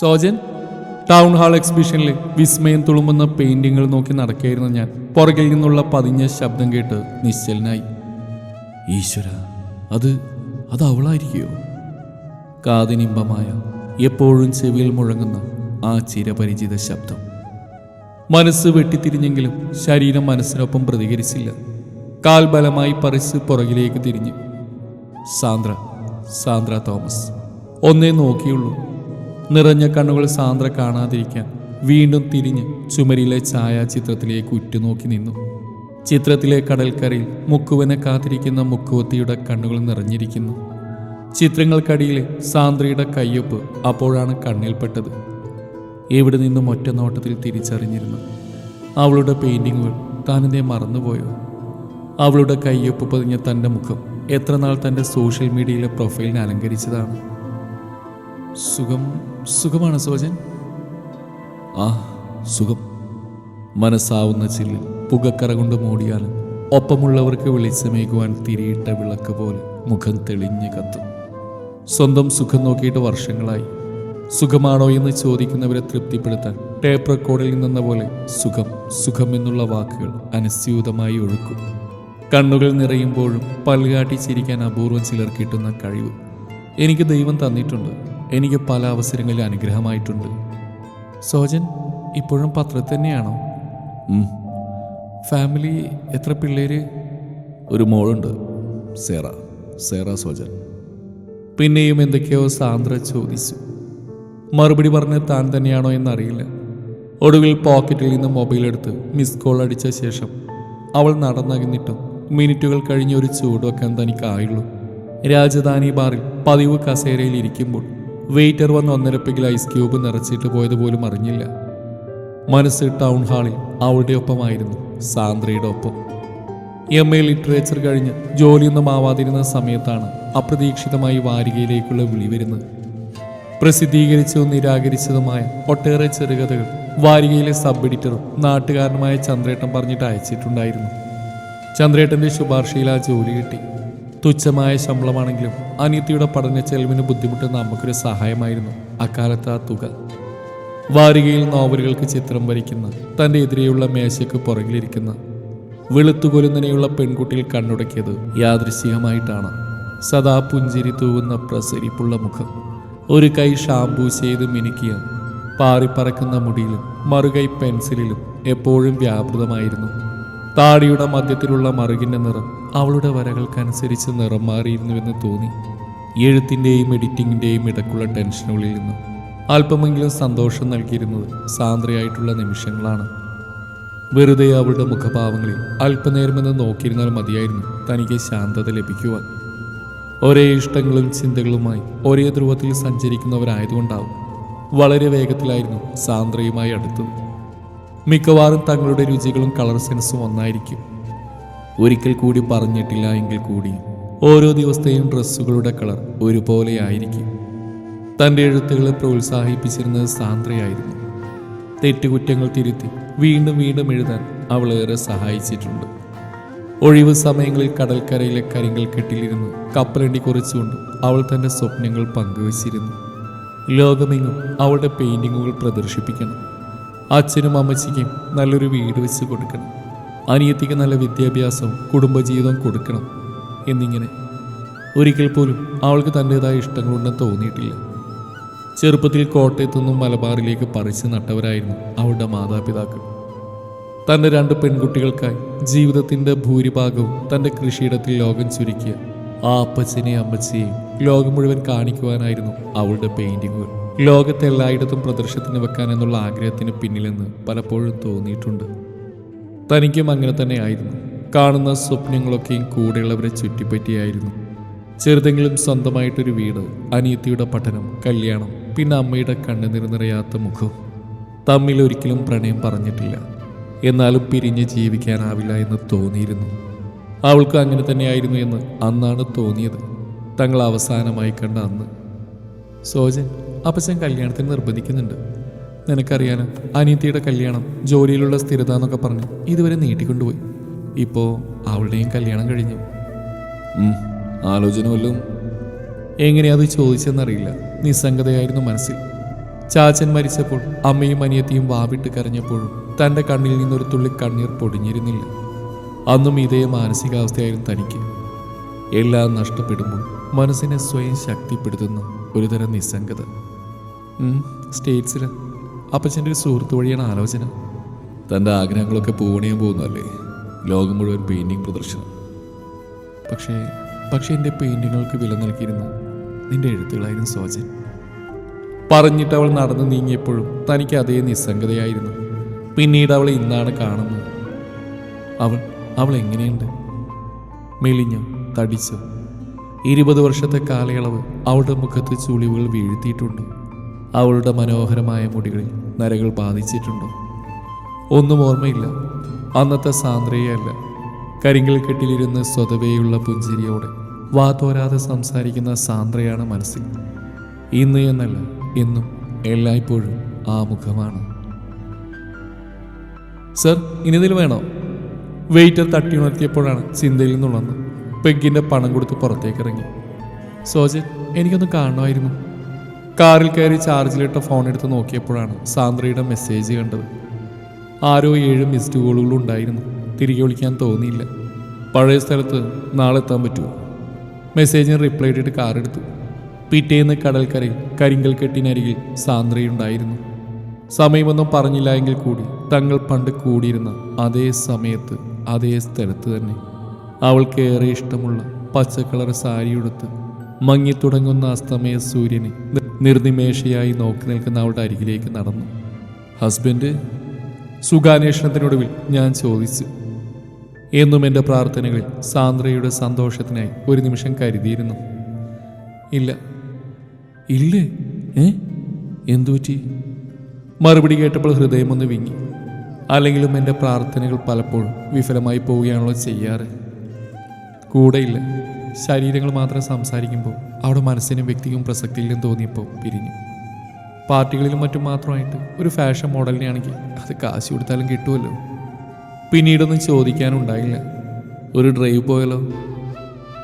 Sojan town hall എക്സിബിഷനിൽ വിസ്മയം തുളുമ്പുന്ന പെയിന്റിങ്ങൾ നോക്കി നടക്കുകയായിരുന്നു ഞാൻ. പുറകിൽ നിന്നുള്ള പതിഞ്ഞ ശബ്ദം കേട്ട് നിശ്ചലനായി. ഈശ്വര അത് അത് അവളായിരിക്കുമോ കാതിനിമ്പമായ എപ്പോഴും ചെവിയിൽ മുഴങ്ങുന്ന ആ ചിരപരിചിത ശബ്ദം. മനസ്സ് വെട്ടിത്തിരിഞ്ഞെങ്കിലും ശരീരം മനസ്സിനൊപ്പം പ്രതികരിച്ചില്ല. കാൽബലമായി പറിച്ച് പുറകിലേക്ക് തിരിഞ്ഞു. സാന്ദ്ര സാന്ദ്ര തോമസ് ഒന്നേ നോക്കിയുള്ളൂ. നിറഞ്ഞ കണ്ണുകൾ സാന്ദ്ര കാണാതിരിക്കാൻ വീണ്ടും തിരിഞ്ഞ് ചുമരിലെ ഛായാചിത്രത്തിലേക്ക് ഉറ്റുനോക്കി നിന്നു. ചിത്രത്തിലെ കടൽക്കരയിൽ മുക്കുവനെ കാത്തിരിക്കുന്ന മുക്കുവത്തിയുടെ കണ്ണുകൾ നിറഞ്ഞിരിക്കുന്നു. ചിത്രങ്ങൾക്കടിയിലെ സാന്ദ്രയുടെ കയ്യൊപ്പ് അപ്പോഴാണ് കണ്ണിൽപ്പെട്ടത്. എവിടെ നിന്നും ഒറ്റ നോട്ടത്തിൽ തിരിച്ചറിഞ്ഞിരുന്നു. അവളുടെ പെയിന്റിങ്ങുകൾ താനെന്തേ മറന്നുപോയോ? അവളുടെ കയ്യൊപ്പ് പതിഞ്ഞ തന്റെ മുഖം എത്ര നാൾ തന്റെ സോഷ്യൽ മീഡിയയിലെ പ്രൊഫൈലിനെ അലങ്കരിച്ചതാണ്. സുഖം സുഖമാണ് സോജൻ? ആ സുഖം. മനസ്സാവുന്ന ചില്ലിൽ പുകക്കറ കൊണ്ട് മൂടിയാലും ഒപ്പമുള്ളവർക്ക് വെളിച്ചമേകുവാൻ തിരിയിട്ട വിളക്ക് പോലെ മുഖം തെളിഞ്ഞു കത്തും. സ്വന്തം സുഖം നോക്കിയിട്ട് വർഷങ്ങളായി. സുഖമാണോ എന്ന് ചോദിക്കുന്നവരെ തൃപ്തിപ്പെടുത്താൻ ടേപ്പ് റെക്കോർഡിൽ നിന്ന പോലെ സുഖം സുഖം എന്നുള്ള വാക്കുകൾ അനുസ്യൂതമായി ഒഴുക്കും. കണ്ണുകൾ നിറയുമ്പോഴും പൽകാട്ടി ചിരിക്കാൻ അപൂർവം ചിലർ കിട്ടുന്ന കഴിവ് എനിക്ക് ദൈവം തന്നിട്ടുണ്ട്. എനിക്ക് പല അവസരങ്ങളിൽ അനുഗ്രഹമായിട്ടുണ്ട്. സോജൻ ഇപ്പോഴും പത്രത്തിൽ തന്നെയാണോ. ഫാമിലി എത്ര പിള്ളേര്? ഒരു മോളുണ്ട് സേറ സേറ സോജൻ. പിന്നെയും എന്തൊക്കെയോ സാന്ദ്ര ചോദിച്ചു. മറുപടി പറഞ്ഞ് താൻ തന്നെയാണോ എന്നറിയില്ല. ഒടുവിൽ പോക്കറ്റിൽ നിന്ന് മൊബൈൽ എടുത്ത് മിസ് കോൾ അടിച്ച ശേഷം അവൾ നടന്നകന്നിട്ടും മിനിറ്റുകൾ കഴിഞ്ഞ് ഒരു ചൂട് വെക്കാൻ തനിക്കായുള്ളൂ. രാജധാനി ബാറിൽ പതിവ് കസേരയിൽ ഇരിക്കുമ്പോൾ വെയിറ്റർ വന്ന് ഒന്നരപ്പെങ്കിൽ ഐസ് ക്യൂബ് നിറച്ചിട്ട് പോയത് പോലും അറിഞ്ഞില്ല. മനസ്സ് ടൗൺ ഹാളിൽ അവളുടെ ഒപ്പമായിരുന്നു സാന്ദ്രയുടെ ഒപ്പം. എം എ ലിറ്ററേച്ചർ കഴിഞ്ഞ് ജോലിയൊന്നും ആവാതിരുന്ന സമയത്താണ് അപ്രതീക്ഷിതമായി വാരികയിലേക്കുള്ള വിളി വരുന്നത്. പ്രസിദ്ധീകരിച്ചതും നിരാകരിച്ചതുമായ ഒട്ടേറെ ചെറുകഥകൾ വാരികയിലെ സബ് എഡിറ്ററും നാട്ടുകാരനുമായ ചന്ദ്രേട്ടൻ പറഞ്ഞിട്ട് അയച്ചിട്ടുണ്ടായിരുന്നു. ചന്ദ്രേട്ടന്റെ ശുപാർശയിൽ ആ ജോലി കിട്ടി. തുച്ഛമായ ശമ്പളമാണെങ്കിലും അനിയത്തിയുടെ പഠന ചെലവിന് ബുദ്ധിമുട്ടുന്ന നമുക്കൊരു സഹായമായിരുന്നു. അക്കാലത്ത് ആ തുക. വാരികയിൽ നോവലുകൾക്ക് ചിത്രം വരയ്ക്കുന്ന തന്റെ എതിരെയുള്ള മേശയ്ക്ക് പുറകിലിരിക്കുന്ന വെളുത്തുകൊലുന്നനെയുള്ള പെൺകുട്ടിയിൽ കണ്ണുടക്കിയത് യാദൃശികമായിട്ടാണ്. സദാ പുഞ്ചിരി തൂവുന്ന പ്രസരിപ്പുള്ള മുഖം ഒരു കൈ ഷാംപൂ ചെയ്ത് മിനുക്കിയ പാറിപ്പറക്കുന്ന മുടിയിലും മറുകൈ പെൻസിലിലും എപ്പോഴും വ്യാപൃതമായിരുന്നു. താടിയുടെ മധ്യത്തിലുള്ള മറുകിന്റെ നിറം അവളുടെ വരകൾക്കനുസരിച്ച് നിറം മാറിയിരുന്നുവെന്ന് തോന്നി. എഴുത്തിന്റെയും എഡിറ്റിങ്ങിന്റെയും ഇടക്കുള്ള ടെൻഷനുകളിൽ നിന്ന് അല്പമെങ്കിലും സന്തോഷം നൽകിയിരുന്നത് സാന്ദ്രയായിട്ടുള്ള നിമിഷങ്ങളാണ്. വെറുതെ അവളുടെ മുഖഭാവങ്ങളിൽ അല്പനേരമെന്ന് നോക്കിയിരുന്നാൽ മതിയായിരുന്നു തനിക്ക് ശാന്തത ലഭിക്കുവാൻ. ഒരേ ഇഷ്ടങ്ങളും ചിന്തകളുമായി ഒരേ ധ്രുവത്തിൽ സഞ്ചരിക്കുന്നവരായതുകൊണ്ടാവും വളരെ വേഗത്തിലായിരുന്നു സാന്ദ്രയുമായി അടുത്തത്. മിക്കവാറും തങ്ങളുടെ രുചികളും കളർ സെൻസും ഒന്നായിരിക്കും. ഒരിക്കൽ കൂടി പറഞ്ഞിട്ടില്ല എങ്കിൽ കൂടി ഓരോ ദിവസത്തെയും ഡ്രസ്സുകളുടെ കളർ ഒരുപോലെ ആയിരിക്കും തന്റെ എഴുത്തുകളെ പ്രോത്സാഹിപ്പിച്ചിരുന്നത് സാന്ദ്രയായിരുന്നു. തെറ്റുകുറ്റങ്ങൾ തിരുത്തി വീണ്ടും വീണ്ടും എഴുതാൻ അവൾ ഏറെ സഹായിച്ചിട്ടുണ്ട്. ഒഴിവ് സമയങ്ങളിൽ കടൽക്കരയിലെ കരിങ്കൽ കെട്ടിലിരുന്ന് കപ്പലണ്ടി കുറിച്ചുകൊണ്ട് അവൾ തന്റെ സ്വപ്നങ്ങൾ പങ്കുവച്ചിരുന്നു. ലോകമെങ്ങും അവളുടെ പെയിന്റിങ്ങുകൾ പ്രദർശിപ്പിക്കണം. അച്ഛനും അമ്മച്ചിക്കും നല്ലൊരു വീട് വെച്ച് കൊടുക്കണം. അനിയത്തിക്ക് നല്ല വിദ്യാഭ്യാസവും കുടുംബജീവിതം കൊടുക്കണം എന്നിങ്ങനെ. ഒരിക്കൽ പോലും അവൾക്ക് തന്റെതായ ഇഷ്ടങ്ങളുണ്ടെന്ന് തോന്നിയിട്ടില്ല. ചെറുപ്പത്തിൽ കോട്ടയത്തു നിന്നും മലബാറിലേക്ക് പറിച്ചു നട്ടവരായിരുന്നു അവളുടെ മാതാപിതാക്കൾ. തന്റെ രണ്ട് പെൺകുട്ടികൾക്കായി ജീവിതത്തിന്റെ ഭൂരിഭാഗവും തന്റെ കൃഷിയിടത്തിൽ ലോകം ചുരുക്കിയ ആ അപ്പച്ചനെയും അമ്മച്ചിയെയും ലോകം മുഴുവൻ കാണിക്കുവാനായിരുന്നു അവളുടെ പെയിന്റിങ്ങുകൾ. ലോകത്തെ എല്ലായിടത്തും പ്രദർശനത്തിന് വെക്കാൻ എന്നുള്ള ആഗ്രഹത്തിന് പിന്നിലെന്ന് പലപ്പോഴും തോന്നിയിട്ടുണ്ട്. തനിക്കും അങ്ങനെ തന്നെയായിരുന്നു കാണുന്ന സ്വപ്നങ്ങളൊക്കെയും കൂടെയുള്ളവരെ ചുറ്റിപ്പറ്റിയായിരുന്നു. ചെറുതെങ്കിലും സ്വന്തമായിട്ടൊരു വീട് അനിയത്തിയുടെ പഠനം കല്യാണം പിന്നെ അമ്മയുടെ കണ്ണുനീർ നിറയാത്ത മുഖം. തമ്മിൽ ഒരിക്കലും പ്രണയം പറഞ്ഞിട്ടില്ല. എന്നാലും പിരിഞ്ഞ് ജീവിക്കാനാവില്ല എന്ന് തോന്നിയിരുന്നു. അവൾക്ക് അങ്ങനെ തന്നെയായിരുന്നു എന്ന് അന്നാണ് തോന്നിയത്. തങ്ങൾ അവസാനമായി കണ്ട അന്ന്. സോജൻ അപ്പച്ചൻ കല്യാണത്തിന് നിർബന്ധിക്കുന്നുണ്ട്. നിനക്കറിയാലോ അനിയത്തിയുടെ കല്യാണം ജോലിയിലുള്ള സ്ഥിരത എന്നൊക്കെ പറഞ്ഞ് ഇതുവരെ നീട്ടിക്കൊണ്ടുപോയി. ഇപ്പോ അവളുടെയും കല്യാണം കഴിഞ്ഞു. ആലോചന വല്ലതും? എങ്ങനെയാ അത് ചോദിച്ചെന്നറിയില്ല. നിസ്സംഗതയായിരുന്നു മനസ്സിൽ. ചാച്ചൻ മരിച്ചപ്പോൾ അമ്മയും അനിയത്തിയും വാവിട്ട് കരഞ്ഞപ്പോഴും തന്റെ കണ്ണിൽ നിന്നൊരു തുള്ളി കണ്ണീർ പൊടിഞ്ഞിരുന്നില്ല. അന്നും ഇതേ മാനസികാവസ്ഥയായിരുന്നു തനിക്ക്. എല്ലാം നഷ്ടപ്പെടുമ്പോൾ മനസ്സിനെ സ്വയം ശക്തിപ്പെടുത്തുന്ന. ഒരുതരം നിസ്സംഗത. സ്റ്റേറ്റ്സിൽ അപ്പച്ചന്റെ ഒരു സുഹൃത്ത് വഴിയാണ് ആലോചന. തന്റെ ആഗ്രഹങ്ങളൊക്കെ പൂണിയാൻ പോകുന്നതല്ലേ? ലോകം മുഴുവൻ പെയിന്റിങ് പ്രദർശനം. പക്ഷേ പക്ഷേ എന്റെ പെയിന്റിങ്ങുകൾക്ക് വില നൽകിയിരുന്നു നിന്റെ എഴുത്തുകളായിരുന്നു സോജൻ. പറഞ്ഞിട്ട് അവൾ നടന്നു നീങ്ങിയപ്പോഴും തനിക്ക് അതേ നിസ്സംഗതയായിരുന്നു. പിന്നീട് അവളെ ഇന്നാണ് കാണുന്നത്. അവൾ അവൾ എങ്ങനെയുണ്ട്? മെലിഞ്ഞോ തടിച്ചോ? ഇരുപത് വർഷത്തെ കാലയളവ് അവളുടെ മുഖത്ത് ചുളിവുകൾ വീഴ്ത്തിയിട്ടുണ്ട്. അവളുടെ മനോഹരമായ മുടികളിൽ നരകൾ ബാധിച്ചിട്ടുണ്ടോ. ഒന്നും ഓർമ്മയില്ല. അന്നത്തെ സാന്ദ്രയല്ല കരിങ്കൽ കെട്ടിലിരുന്ന് സ്വതവേയുള്ള പുഞ്ചിരിയോടെ വാതോരാതെ സംസാരിക്കുന്ന സാന്ദ്രയാണ് മനസ്സിൽ. ഇന്ന് എന്നല്ല എന്നും എല്ലായ്പ്പോഴും ആ മുഖമാണ് സർ ഇനിതിൽ വേണോ? വെയിറ്റർ തട്ടി ഉണർത്തിയപ്പോഴാണ് ചിന്തയിൽ നിന്നുള്ളത് പെഗിന്റെ പണം കൊടുത്ത് പുറത്തേക്ക് ഇറങ്ങി. സോജൻ എനിക്കൊന്ന് കാണണമായിരുന്നു. കാറിൽ കയറി ചാർജിലിട്ട ഫോൺ എടുത്ത് നോക്കിയപ്പോഴാണ് സാന്ദ്രയുടെ മെസ്സേജ് കണ്ടത്. ആരോ ഏഴ് മിസ്ഡ് കോളുകളും ഉണ്ടായിരുന്നു. തിരികെ വിളിക്കാൻ തോന്നിയില്ല. പഴയ സ്ഥലത്ത് നാളെ എത്താൻ പറ്റുമോ? മെസ്സേജിന് റിപ്ലൈ ഇട്ടിട്ട് കാർ എടുത്തു. പിറ്റേന്ന് കടൽക്കരയിൽ കരിങ്കൽ കെട്ടിനരികിൽ സാന്ദ്രയുണ്ടായിരുന്നു സമയമൊന്നും പറഞ്ഞില്ല എങ്കിൽ കൂടി തങ്ങൾ പണ്ട് കൂടിയിരുന്ന അതേ സമയത്ത് അതേ സ്ഥലത്ത് തന്നെ. അവൾക്ക് ഏറെ ഇഷ്ടമുള്ള പച്ചക്കളർ കളർ സാരിയുടുത്ത് മങ്ങിത്തുടങ്ങുന്ന അസ്തമയ സൂര്യനെ നിർനിമേഷയായി നോക്കി നിൽക്കുന്ന അവളുടെ അരികിലേക്ക് നടന്നു. ഹസ്ബൻഡ് സുഖാന്വേഷണത്തിനൊടുവിൽ ഞാൻ ചോദിച്ചു. എന്നും എന്റെ പ്രാർത്ഥനകളിൽ സാന്ദ്രയുടെ സന്തോഷത്തിനായി ഒരു നിമിഷം കരുതിയിരുന്നു. ഇല്ല. ഇല്ലേ? ഏ? എന്തുപറ്റി മറുപടി കേട്ടപ്പോൾ ഹൃദയമൊന്ന് വിങ്ങി. അല്ലെങ്കിലും എന്റെ പ്രാർത്ഥനകൾ പലപ്പോഴും വിഫലമായി പോവുകയാണല്ലോ ചെയ്യാറ്. കൂടെയില്ല. ശരീരങ്ങൾ മാത്രം സംസാരിക്കുമ്പോൾ അവിടെ മനസ്സിനും വ്യക്തിക്കും പ്രസക്തിയിലും തോന്നിയപ്പോൾ പിരിഞ്ഞു. പാർട്ടികളിലും മറ്റും മാത്രമായിട്ട് ഒരു ഫാഷൻ മോഡലിനെയാണെങ്കിൽ അത് കാശ് കൊടുത്താലും കിട്ടുമല്ലോ. പിന്നീടൊന്നും ചോദിക്കാനുണ്ടായില്ല. ഒരു ഡ്രൈവ് പോയാലോ?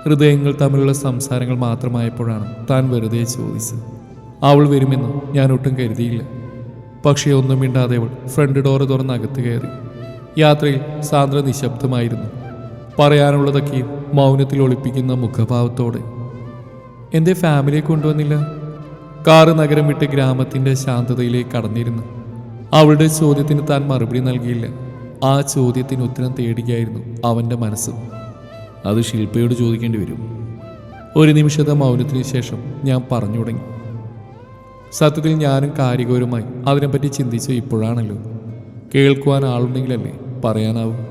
ഹൃദയങ്ങൾ തമ്മിലുള്ള സംസാരങ്ങൾ മാത്രമായപ്പോഴാണ് താൻ വെറുതെ ചോദിച്ചത്. അവൾ വരുമെന്ന് ഞാൻ ഒട്ടും കരുതിയില്ല. പക്ഷേ ഒന്നും മിണ്ടാതെ അവൾ ഫ്രണ്ട് ഡോറ് തുറന്ന് അകത്ത് കയറി. യാത്രയിൽ സാന്ദ്ര നിശബ്ദമായിരുന്നു. പറയാനുള്ളതൊക്കെയും മൗനത്തിൽ ഒളിപ്പിക്കുന്ന മുഖഭാവത്തോടെ. എന്റെ ഫാമിലിയെ കൊണ്ടുവന്നില്ല. കാറ് നഗരം വിട്ട് ഗ്രാമത്തിന്റെ ശാന്തതയിലേക്ക് കടന്നിരുന്നു. അവളുടെ ചോദ്യത്തിന് താൻ മറുപടി നൽകിയില്ല. ആ ചോദ്യത്തിന് ഉത്തരം തേടുകയായിരുന്നു അവന്റെ മനസ്സ്. അത് ശില്പയോട് ചോദിക്കേണ്ടി വരും. ഒരു നിമിഷത്തെ മൗനത്തിന് ശേഷം ഞാൻ പറഞ്ഞു തുടങ്ങി. സത്യത്തിൽ ഞാനും കാര്യഗൗരവമായി അതിനെപ്പറ്റി ചിന്തിച്ച് ഇപ്പോഴാണല്ലോ. കേൾക്കുവാൻ ആളുണ്ടെങ്കിലല്ലേ പറയാനാവും.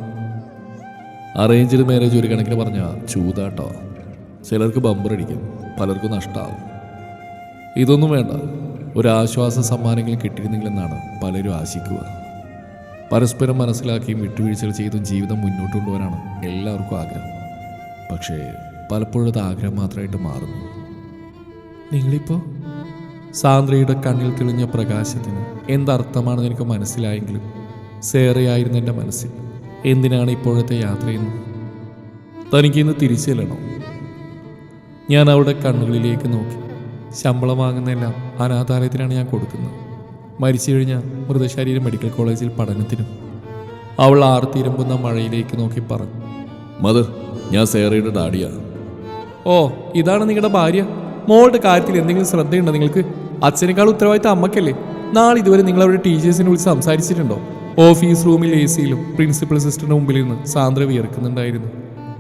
അറേഞ്ച്ഡ് മാരേജ് ഒരു കണക്കിന് പറഞ്ഞാൽ ചൂതാട്ടോ. ചിലർക്ക് ബമ്പർ അടിക്കും പലർക്കും നഷ്ടമാവും ഇതൊന്നും വേണ്ട. ഒരു ആശ്വാസ സമ്മാനങ്ങൾ കിട്ടിയിരുന്നെങ്കിലെന്നാണ് പലരും ആശിക്കുക. പരസ്പരം മനസ്സിലാക്കിയും വിട്ടുവീഴ്ചകൾ ചെയ്തും ജീവിതം മുന്നോട്ട് കൊണ്ടുപോകാനാണ് എല്ലാവർക്കും ആഗ്രഹം. പക്ഷേ പലപ്പോഴും അത് ആഗ്രഹം മാത്രമായിട്ട് മാറുന്നു. നിങ്ങളിപ്പോൾ സാന്ദ്രയുടെ കണ്ണിൽ തെളിഞ്ഞ പ്രകാശത്തിന് എന്തർത്ഥമാണെന്ന് എനിക്ക് മനസ്സിലായെങ്കിലും സേറയായിരുന്നു എന്റെ മനസ്സിൽ. എന്തിനാണ് ഇപ്പോഴത്തെ യാത്രയെന്ന് തനിക്കിന്ന് തിരിച്ചു ചെല്ലണോ ഞാൻ അവളുടെ കണ്ണുകളിലേക്ക് നോക്കി. ശമ്പളം വാങ്ങുന്നതെല്ലാം അനാഥാലയത്തിനാണ് ഞാൻ കൊടുക്കുന്നത്. മരിച്ചു കഴിഞ്ഞാൽ മൃതശരീരം മെഡിക്കൽ കോളേജിൽ പഠനത്തിനും. അവൾ ആർത്തിരമ്പുന്ന മഴയിലേക്ക് നോക്കി പറഞ്ഞു. മദർ ഞാൻ സേറയുടെ ഡാഡിയാണ്. ഓ ഇതാണ് നിങ്ങളുടെ ഭാര്യ? മോളുടെ കാര്യത്തിൽ എന്തെങ്കിലും ശ്രദ്ധയുണ്ടോ നിങ്ങൾക്ക്? അച്ഛനേക്കാൾ ഉത്തരവാദിത്തം അമ്മക്കല്ലേ നാളെ ഇതുവരെ നിങ്ങൾ അവരുടെ ടീച്ചേഴ്സിനെ വിളിച്ച് സംസാരിച്ചിട്ടുണ്ടോ? ഓഫീസ് റൂമിൽ എ സിയിലും പ്രിൻസിപ്പൽ സിസ്റ്ററിന്റെ മുമ്പിൽ നിന്ന് സാന്ദ്ര വിയർക്കുന്നുണ്ടായിരുന്നു.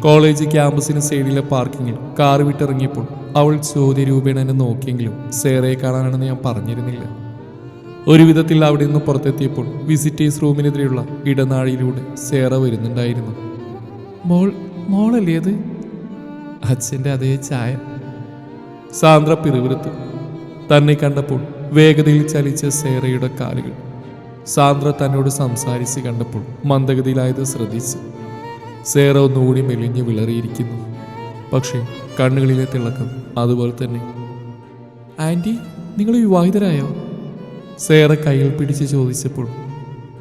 കോളേജ് ക്യാമ്പസിന് സൈഡിലെ പാർക്കിങ്ങിൽ കാർ വിട്ടിറങ്ങിയപ്പോൾ അവൾ ചോദ്യരൂപേണ എന്നെ നോക്കിയെങ്കിലും സേറയെ കാണാനാണെന്ന് ഞാൻ പറഞ്ഞിരുന്നില്ല. ഒരുവിധത്തിൽ അവിടെ നിന്ന് പുറത്തെത്തിയപ്പോൾ വിസിറ്റേഴ്സ് റൂമിനെതിരെയുള്ള ഇടനാഴിയിലൂടെ സേറ വരുന്നുണ്ടായിരുന്നു. മോൾ മോളല്ലേ അത്? അച്ഛന്റെ അതേ ചായ. സാന്ദ്ര പിറുവിരുത്തു തന്നെ കണ്ടപ്പോൾ വേഗതയിൽ ചലിച്ച സേറയുടെ കാലുകൾ സാന്ദ്ര തന്നോട് സംസാരിച്ച് കണ്ടപ്പോൾ മന്ദഗതിയിലായത് ശ്രദ്ധിച്ചു. സേറ ഒന്നുകൂടി മെലിഞ്ഞു വിളറിയിരിക്കുന്നു. പക്ഷേ കണ്ണുകളിലെ തിളക്കം അതുപോലെ തന്നെ. ആന്റി നിങ്ങൾ വിവാഹിതരായോ? സേറ കയ്യിൽ പിടിച്ച് ചോദിച്ചപ്പോൾ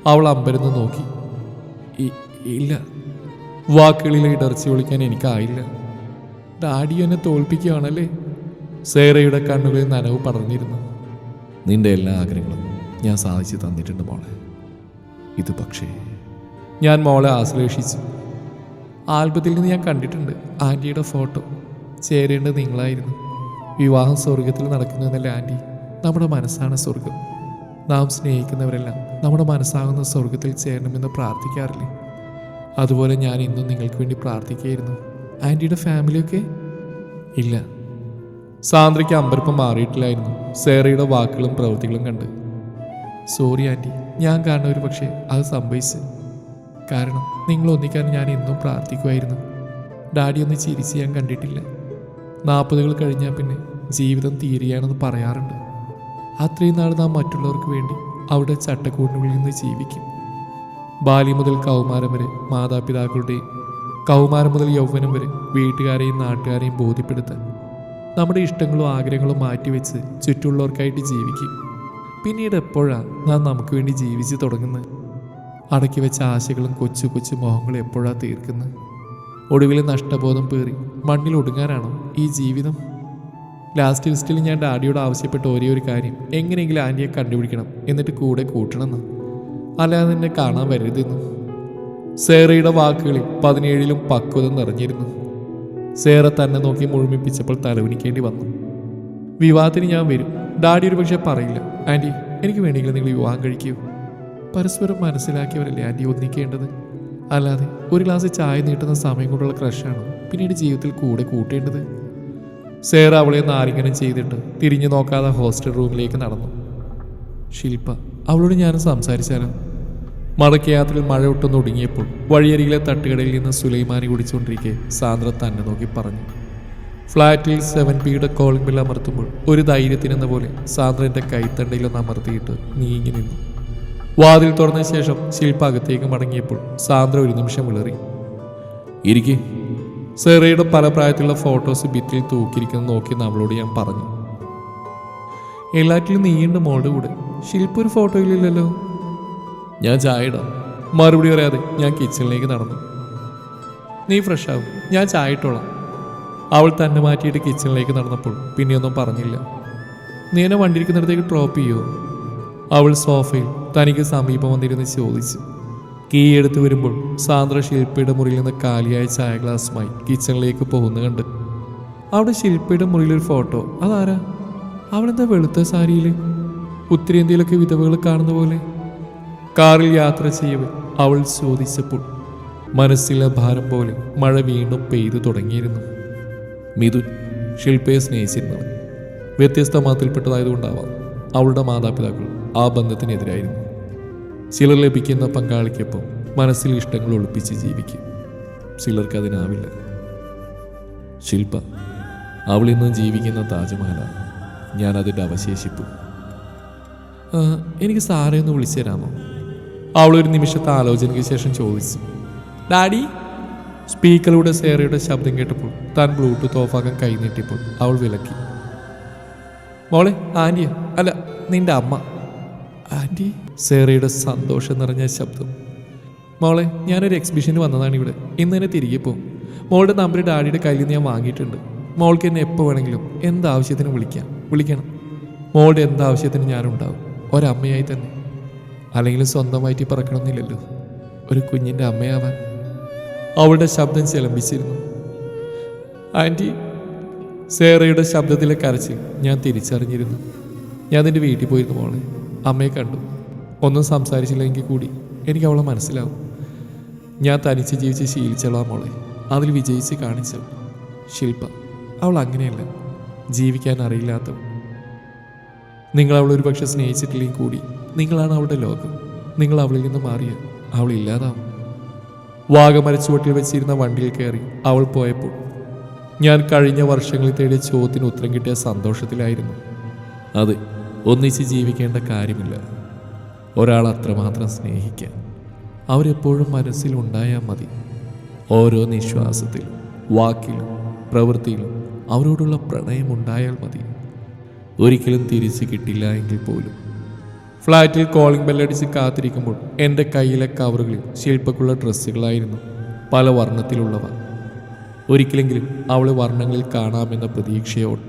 അവൾ അമ്പരന്ന് നോക്കി. ഇല്ല. വാക്കുകളിലെ ഇടർച്ച വിളിക്കാൻ എനിക്കായില്ല. ഡാഡി എന്നെ തോൽപ്പിക്കുകയാണല്ലേ? സേറയുടെ കണ്ണുകളിൽ നനവ് പടർന്നിരുന്നു. നിന്റെ എല്ലാ ആഗ്രഹങ്ങളും ഞാൻ സാധിച്ചു തന്നിട്ടുണ്ട് മോളെ. ഇത് പക്ഷേ ഞാൻ മോളെ ആശ്ലേഷിച്ചു. ആൽബത്തിൽ നിന്ന് ഞാൻ കണ്ടിട്ടുണ്ട് ആന്റിയുടെ ഫോട്ടോ. ചേരേണ്ടത് നിങ്ങളായിരുന്നു. വിവാഹം സ്വർഗത്തിൽ നടക്കുന്നതല്ലേ ആന്റി നമ്മുടെ മനസ്സാണ് സ്വർഗം നാം സ്നേഹിക്കുന്നവരെല്ലാം നമ്മുടെ മനസ്സാകുന്ന സ്വർഗത്തിൽ ചേരണമെന്ന് പ്രാർത്ഥിക്കാറില്ലേ? അതുപോലെ ഞാൻ ഇന്നും നിങ്ങൾക്ക് വേണ്ടി പ്രാർത്ഥിക്കുകയായിരുന്നു. ആന്റിയുടെ ഫാമിലിയൊക്കെ? ഇല്ല. സാന്ദ്രയ്ക്ക് അമ്പരപ്പം മാറിയിട്ടില്ലായിരുന്നു. സേറയുടെ വാക്കുകളും പ്രവൃത്തികളും കണ്ട് സോറി ആന്റി ഞാൻ കാരണം ഒരു പക്ഷേ അത് സംഭവിച്ചു. കാരണം നിങ്ങൾ ഒന്നിക്കാൻ ഞാൻ എന്നും പ്രാർത്ഥിക്കുമായിരുന്നു ഡാഡി ഒന്ന് ചിരിച്ച് ഞാൻ കണ്ടിട്ടില്ല. നാൽപ്പതുകൾ കഴിഞ്ഞാൽ പിന്നെ ജീവിതം തീരുകയാണെന്ന് പറയാറുണ്ട്. അത്രയും നാൾ നാം മറ്റുള്ളവർക്ക് വേണ്ടി അവിടെ ചട്ടക്കൂടിനുള്ളിൽ നിന്ന് ജീവിക്കും. ബാല്യം മുതൽ കൗമാരം വരെ മാതാപിതാക്കളുടെയും കൗമാരം മുതൽ യൗവനം വരെ വീട്ടുകാരെയും നാട്ടുകാരെയും ബോധ്യപ്പെടുത്താൻ നമ്മുടെ ഇഷ്ടങ്ങളും ആഗ്രഹങ്ങളും മാറ്റിവെച്ച് ചുറ്റുള്ളവർക്കായിട്ട് ജീവിക്കും. പിന്നീട് എപ്പോഴാണ് നാം നമുക്ക് വേണ്ടി ജീവിച്ചു തുടങ്ങുന്നത്? അടക്കി വെച്ച ആശകളും കൊച്ചു കൊച്ചു മോഹങ്ങളും എപ്പോഴാണ് തീർക്കുന്നത്? ഒടുവിൽ നഷ്ടബോധം പേറി മണ്ണിൽ ഒടുങ്ങാനാണോ ഈ ജീവിതം? ലാസ്റ്റ് ലിസ്റ്റിൽ ഞാൻ ഡാഡിയോട് ആവശ്യപ്പെട്ട ഒരേ ഒരു കാര്യം എങ്ങനെയെങ്കിലും ആന്റിയെ കണ്ടുപിടിക്കണം എന്നിട്ട് കൂടെ കൂട്ടണമെന്ന്. അല്ലാതെ നിന്നെ കാണാൻ വരരുതെന്നു. സേറയുടെ വാക്കുകളിൽ പതിനേഴിലും പക്വത നിറഞ്ഞിരുന്നു. സേറ തന്നെ നോക്കി മുഴുമിപ്പിച്ചപ്പോൾ തലവിനിക്കേണ്ടി വന്നു. വിവാഹത്തിന് ഞാൻ വരും. ഡാഡി ഒരു പക്ഷേ പറയില്ല. ആന്റി എനിക്ക് വേണമെങ്കിൽ നിങ്ങൾ വിവാഹം കഴിക്കൂ. പരസ്പരം മനസ്സിലാക്കിയവരല്ലേ ആന്റി ഒന്നിക്കേണ്ടത്? അല്ലാതെ ഒരു ഗ്ലാസ് ചായ നീട്ടുന്ന സമയം കൊണ്ടുള്ള ക്രഷാണ് പിന്നീട് ജീവിതത്തിൽ കൂടെ കൂട്ടേണ്ടത്? സേറ അവളെ നാരിങ്ങനെ ചെയ്തിട്ട് തിരിഞ്ഞു നോക്കാതെ ഹോസ്റ്റൽ റൂമിലേക്ക് നടന്നു. ശില്പ അവളോട് ഞാൻ സംസാരിച്ചാലോ. മടക്കയാത്രയിൽ മഴ ഒട്ടൊന്നൊടുങ്ങിയപ്പോൾ വഴിയരികിലെ തട്ടുകടയിൽ നിന്ന് സുലൈമാനി കുടിച്ചുകൊണ്ടിരിക്കെ സാന്ദ്ര തന്നെ നോക്കി പറഞ്ഞു. ഫ്ലാറ്റിൽ സെവൻ പിയുടെ കോളിംഗ് ബിൽ അമർത്തുമ്പോൾ ഒരു ധൈര്യത്തിനെന്ന പോലെ സാന്ദ്രന്റെ കൈത്തണ്ടയിലൊന്ന് അമർത്തിയിട്ട് നീങ്ങി നിന്നു. വാതിൽ തുറന്ന ശേഷം ശില്പ അകത്തേക്ക് മടങ്ങിയപ്പോൾ സാന്ദ്ര ഒരു നിമിഷം വിളറി. ഇരിക്കെ. സെറയുടെ പല പ്രായത്തിലുള്ള ഫോട്ടോസ് ഭിത്തിയിൽ തൂക്കിയിരിക്കുന്നത് നോക്കി നമ്മളോട് ഞാൻ പറഞ്ഞു. എല്ലാറ്റിലും നീയുണ്ട് മോളുടെ കൂടെ. ശില്പ ഒരു ഫോട്ടോയിലില്ലല്ലോ ഞാൻ ചായ ഇടാം. മറുപടി പറയാതെ ഞാൻ കിച്ചണിലേക്ക് നടന്നു. നീ ഫ്രഷ് ആവും. ഞാൻ ചായ ഇട്ടോളാം. അവൾ തന്നെ മാറ്റിയിട്ട് കിച്ചണിലേക്ക് നടന്നപ്പോൾ പിന്നെയൊന്നും പറഞ്ഞില്ല. നീ എന്നെ വണ്ടിയിരിക്കുന്നിടത്തേക്ക് ഡ്രോപ്പ് ചെയ്യുമോ അവൾ സോഫയിൽ തനിക്ക് സമീപം വന്നിരുന്ന് ചോദിച്ചു. കീ എടുത്തു വരുമ്പോൾ സാന്ദ്ര ശില്പയുടെ മുറിയിൽ നിന്ന് കാലിയായ ചായ ഗ്ലാസുമായി കിച്ചണിലേക്ക് പോകുന്നു കണ്ട്. അവിടെ ശില്പയുടെ മുറിയിലൊരു ഫോട്ടോ അതാരാ? അവളെന്താ വെളുത്ത സാരിയിൽ ഉത്തരേന്ത്യയിലൊക്കെ വിധവകൾ കാണുന്ന പോലെ? കാറിൽ യാത്ര ചെയ്യവേ അവൾ ചോദിച്ചപ്പോൾ മനസ്സിലെ ഭാരം പോലെ മഴ വീണ്ടും പെയ്തു തുടങ്ങിയിരുന്നു. മിഥുൻ ശില്പയെ സ്നേഹിച്ചിരുന്നവൻ. വ്യത്യസ്ത മതത്തിൽപ്പെട്ടതായതുകൊണ്ടാവാം അവളുടെ മാതാപിതാക്കൾ ആ ബന്ധത്തിനെതിരായിരുന്നു. ചിലർ ലഭിക്കുന്ന പങ്കാളിക്കൊപ്പം മനസ്സിൽ ഇഷ്ടങ്ങൾ ഒളിപ്പിച്ച് ജീവിക്കും. ചിലർക്ക് അതിനാവില്ല. ശില്പ അവൾ ഇന്ന് ജീവിക്കുന്ന താജ്മഹലാണ് ഞാൻ അതിന്റെ അവശേഷിപ്പ്. എനിക്ക് സാറേ ഒന്ന് വിളിച്ചു തരാമോ? അവളൊരു നിമിഷത്തെ ആലോചനയ്ക്ക് ശേഷം ചോദിച്ചു. ഡാഡി സ്പീക്കറിലൂടെ സേറയുടെ ശബ്ദം കേട്ടപ്പോൾ താൻ ബ്ലൂടൂത്ത് ഓഫാക്കാൻ കൈ നീട്ടിയപ്പോൾ അവൾ വിലക്കി. മോളെ ആന്റിയ അല്ല നിന്റെ അമ്മ. ആന്റി സേറയുടെ സന്തോഷം നിറഞ്ഞ ശബ്ദം. മോളെ ഞാനൊരു എക്സിബിഷന് വന്നതാണ് ഇവിടെ. ഇന്ന് തന്നെ തിരികെ പോകും മോളുടെ നമ്പർ ഡാഡിയുടെ കയ്യിൽ നിന്ന് ഞാൻ വാങ്ങിയിട്ടുണ്ട്. മോൾക്ക് എന്നെ എപ്പോൾ വേണമെങ്കിലും എന്താവശ്യത്തിനും വിളിക്കാം. വിളിക്കണം. മോളുടെ എന്താവശ്യത്തിനും ഞാനുണ്ടാവും. ഒരമ്മയായി തന്നെ. അല്ലെങ്കിൽ സ്വന്തമായിട്ട് പറക്കണമെന്നില്ലല്ലോ. ഒരു കുഞ്ഞിന്റെ അമ്മയാവാൻ. അവളുടെ ശബ്ദം ചിലമ്പിച്ചിരുന്നു. ആന്റി സേറയുടെ ശബ്ദത്തിലെ കരച്ചിൽ ഞാൻ തിരിച്ചറിഞ്ഞിരുന്നു. ഞാൻ എന്റെ വീട്ടിൽ പോയിരുന്നു മോളെ. അമ്മയെ കണ്ടു. ഒന്നും സംസാരിച്ചില്ലെങ്കിൽ കൂടി എനിക്ക് അവളെ മനസ്സിലാവും. ഞാൻ തനിച്ച് ജീവിച്ച് ശീലിച്ചോളാം മോളെ. അതിൽ വിജയിച്ച് കാണിച്ചു ശില്പ. അവൾ അങ്ങനെയല്ല. ജീവിക്കാൻ അറിയില്ലാത്തവൾ. നിങ്ങൾ അവൾ ഒരു പക്ഷെ സ്നേഹിച്ചിട്ടില്ലെങ്കിൽ കൂടി നിങ്ങളാണ് അവളുടെ ലോകം. നിങ്ങൾ അവളിൽ നിന്ന് മാറിയ അവൾ ഇല്ലാതാവും. വാഗമരച്ചുവട്ടിൽ വെച്ചിരുന്ന വണ്ടിയിൽ കയറി അവൾ പോയപ്പോൾ ഞാൻ കഴിഞ്ഞ വർഷങ്ങളിൽ തേടിയ ചോദ്യത്തിന് ഉത്തരം കിട്ടിയ സന്തോഷത്തിലായിരുന്നു. അത് ഒന്നിച്ച് ജീവിക്കേണ്ട കാര്യമില്ല. ഒരാൾ അത്രമാത്രം സ്നേഹിക്കാൻ അവരെപ്പോഴും മനസ്സിൽ ഉണ്ടായാൽ മതി. ഓരോ നിശ്വാസത്തിലും വാക്കിലും പ്രവൃത്തിയിലും അവരോടുള്ള പ്രണയം ഉണ്ടായാൽ മതി. ഒരിക്കലും തിരിച്ചു കിട്ടില്ല എങ്കിൽ പോലും ഫ്ലാറ്റിൽ കോളിംഗ് ബെല്ലടിച്ച് കാത്തിരിക്കുമ്പോൾ എന്റെ കയ്യിലെ കവറുകളിൽ ശില്പക്കുള്ള ഡ്രസ്സുകളായിരുന്നു. പല വർണത്തിലുള്ളവ. ഒരിക്കലെങ്കിലും അവളെ വർണങ്ങളിൽ കാണാമെന്ന പ്രതീക്ഷയോടെ